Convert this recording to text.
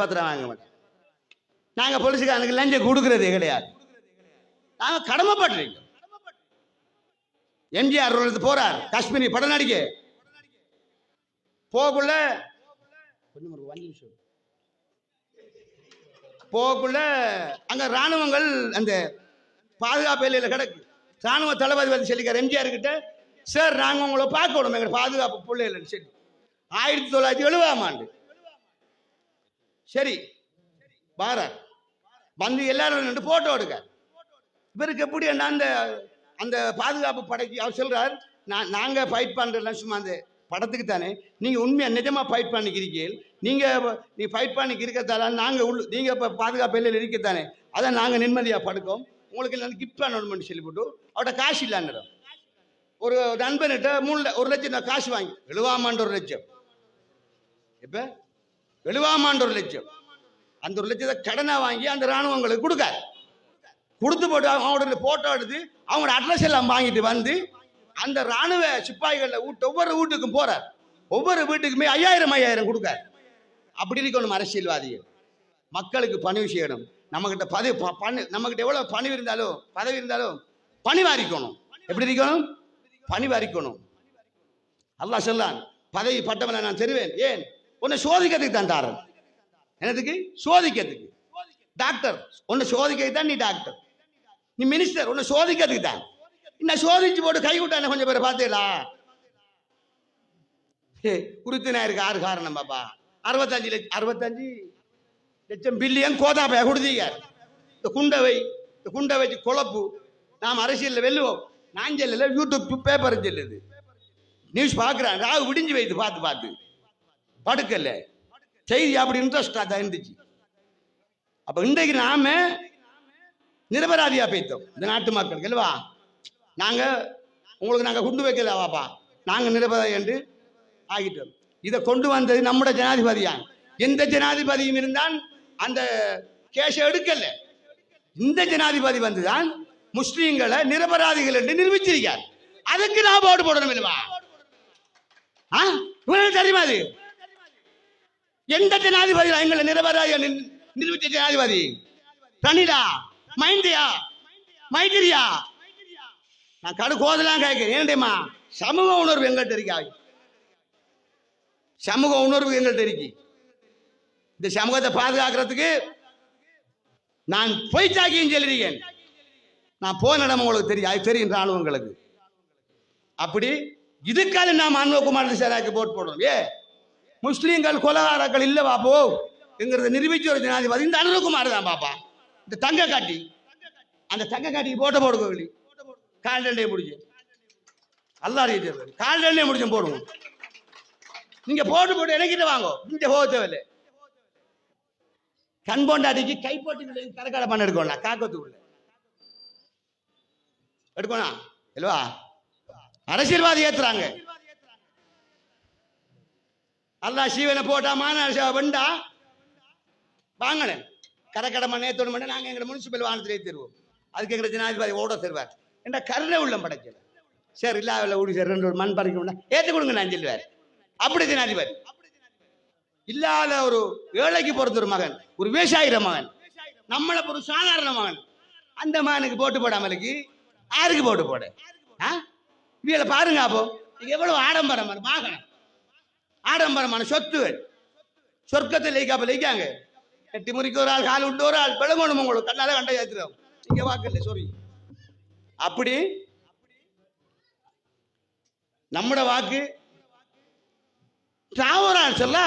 பத்திரம் வாங்க மாட்டோம் நாங்க போலீஸுக்காரனுக்கு லஞ்சம் கொடுக்கறதே கிடையாது. நாங்க கடமைப்பட்டுறீங்க எம்ஜிஆர் ஒரு போறார். காஷ்மீரி படம் நடிக்க போக்குள்ள கொஞ்சம் ஒரு அஞ்சு நிமிஷம். போக்குள்ள அங்க ராணுவங்கள் அந்த பாதுகாப்பு எல்லையில கிடக்கு. ராணுவ தளபதி வந்து சொல்லிக்கார் எம்ஜிஆர் கிட்ட சார் நாங்க உங்களை பார்க்கணும் எங்க பாதுகாப்பு பிள்ளைகள். சரி ஆயிரத்தி தொள்ளாயிரத்தி எழுபதாம் ஆண்டு. சரி பாரர் வந்து எல்லாரும் நின்று போட்டோ எடுக்க இவருக்கு எப்படி என்ன அந்த அந்த பாதுகாப்பு படைக்கு அவர் சொல்றார் நான் நாங்க ஃபைட் பண்றோம் சும்மா அந்த படத்துக்கு தானே நீங்க உண்மையா நிஜமா ஃபைட் பண்ணிக்கிறீங்க நீங்க நீ ஃபைட் பண்ணிக்கிறதால நாங்க உள்ள நீங்க இப்போ பாதுகாப்பு எல்லையில் இருக்கத்தானே அதான் நாங்க நிம்மதியா படுக்கோம். உங்களுக்கு எல்லாம் கிஃப்ட் பண்ணணும்னு சொல்லி போட்டு அவட்ட காசு இல்லைன்னு ஒரு நண்பன்கிட்ட மூணு ஒரு லட்சம் நான் காசு வாங்கி எழுவாமான்ற ஒரு லட்சம். இப்போ எழுவாமான்ற ஒரு லட்சம் அந்த ஒரு லட்சத்தை கடனை வாங்கி அந்த இராணுவங்களுக்கு கொடுக்காரு கொடுத்து போட்டு அவங்களோட போட்டோ எடுத்து அவங்களோட அட்ரஸ் எல்லாம் வாங்கிட்டு வந்து அந்த ராணுவ சிப்பாய்களில் வீட்டு ஒவ்வொரு வீட்டுக்கும் போறார். ஒவ்வொரு வீட்டுக்குமே ஐயாயிரம் ஐயாயிரம் கொடுக்கார் அப்படி இருக்கணும் அரசியல்வாதிகள். மக்களுக்கு பணிவு செய்யணும் நம்மகிட்ட பதவி ப- பணி நம்மகிட்ட எவ்வளோ பணிவு இருந்தாலும் பதவி இருந்தாலும் பணிவாரிக்கணும் எப்படி இருக்கணும்? பணிவாரிக்கணும் அல்லாஹ் சொல்லான் பதவி பட்டவனை நான் தருவேன். ஏன்? உன்னை சோதிக்கிறதுக்கு தான் தாரன். என்னதுக்கு? சோதிக்கிறதுக்கு. டாக்டர் உன்னை சோதிக்கிறதுக்கு தான் நீ டாக்டர். நீ மினிஸ்டர் உன்னை சோதிக்கிறதுக்கு தான். என்ன சோதிச்சு போட்டு கை விட்டானே கொஞ்சம் பேர் பார்த்தீங்களா குருத்தினாருக்கு ஆறு காரணம் பாப்பா. அறுபத்தஞ்சு லட்சம் அறுபத்தஞ்சு லட்சம் பில்லியன் கோதாப்பையா கொடுத்தீங்க. இந்த குண்டவை இந்த குண்டை வச்சு குழப்பு. நாம் அரசியலில் வெல்லுவோம். நான் செல்லல யூடியூப் பேப்பர் செல்லுது. நியூஸ் பார்க்குறேன். ராகு விடிஞ்சு வைத்து பார்த்து பார்த்து. படுக்கல. செய்தி அப்படி இன்ட்ரெஸ்டாக தான் இருந்துச்சு அப்போ இன்றைக்கு நாம நிரபராதியா பேத்தோம். இந்த நாட்டு மக்களுக்கு இல்லவா நாங்க உங்களுக்கு நாங்க குண்டு வைக்கல வாப்பா. நாங்க நிரபராதி என்று ஆகிட்டோம். இதை கொண்டு வந்தது நம்முடைய ஜனாதிபதியான். எந்த ஜனாதிபதியும் இருந்தால் அந்த கேஷை எடுக்கல. இந்த ஜனாதிபதி வந்துதான் முஸ்லீம்களை நிரபராதிகள் என்று நிரூபிச்சிருக்கார். அதுக்கு நான் போட்டு போடணும் இல்லவா ஆ? இவனுக்கு தெரியுமா அது? எந்த ஜனாதிபதி எங்களை நிரபராதி நிரூபித்த ஜனாதிபதி? ரணிலா? மைந்தியா? மைத்திரியா? நான் கடு கோதெல்லாம் கேட்கிறேன். ஏன் சமூக உணர்வு எங்கள்கிட்ட இருக்கா? சமூக உணர்வு எங்கள்கிட்ட இருக்கு. இந்த சமூகத்தை பாதுகாக்கிறதுக்கு நான் பொய் சாக்கியும் சொல்லிருக்கேன் நான் போன இடம் உங்களுக்கு தெரியும். அது தெரியும் ராணுவங்களுக்கு அப்படி இதுக்காக நாம் அன்பகுமார் சேராக்கு போட் போடுறோம் ஏ முஸ்லீம்கள் கொலகாரர்கள் இல்லை போ என்கிறத நிரூபிச்சு ஒரு ஜனாதிபதி. இந்த அனுரகுமார் தான் பாப்பா. இந்த தங்க காட்டி. அந்த தங்க காட்டிக்கு போட்ட போடு கோவிலி கால் ரெண்டே முடிஞ்சு அல்லாரி கால் ரெண்டே முடிஞ்சு போடுவோம் நீங்க போட்டு போட்டு இறக்கிட்டு வாங்க. இந்த போக தேவையில்லை. கண் போண்டாட்டிக்கு கை போட்டு கரக்கடை பண்ண எடுக்கணும் காக்கத்துக்குள்ள எடுக்கணும் இல்லவா? அரசியல்வாதி ஏத்துறாங்க. அல்லா சீவனை போட்டா மாநாடு வெண்டா? வாங்கினேன் கரக்கடை மண் ஏத்தோடு மணி நாங்கள் எங்களை முனிசிபல் வானத்திலே தருவோம் அதுக்கு எங்களை ஜனாதிபதி ஓட தருவார். என்ற கருணை உள்ளம் படைக்கல? சார் இல்லாத ஊடி சார் ரெண்டு ஒரு மண் பறிக்கணும்னா ஏற்றுக் கொடுங்க நான் சொல்லுவார் அப்படி ஜனாதிபதி. இல்லாத ஒரு ஏழைக்கு பொறுத்த ஒரு மகன் ஒரு விவசாயிர மகன் நம்மளை ஒரு சாதாரண மகன் அந்த மகனுக்கு போட்டு போடாமலுக்கு யாருக்கு போட்டு போட? ஆ? இவளை பாருங்க அப்போ. எவ்வளவு ஆடம்பரம் வாகனம் ஆடம்பரமான சொத்து சொர்க்கத்தை லைக்காப்ப லைக்காங்க. எட்டு முறிக்கு ஒரு ஆள் கால் விட்டு ஒரு ஆள் பிளங்கணும் உங்களுக்கு? கண்ணால கண்ட ஏத்துறோம் இங்க வாக்கல சாரி அப்படி நம்மட வாக்கு டிராவரா சொல்ல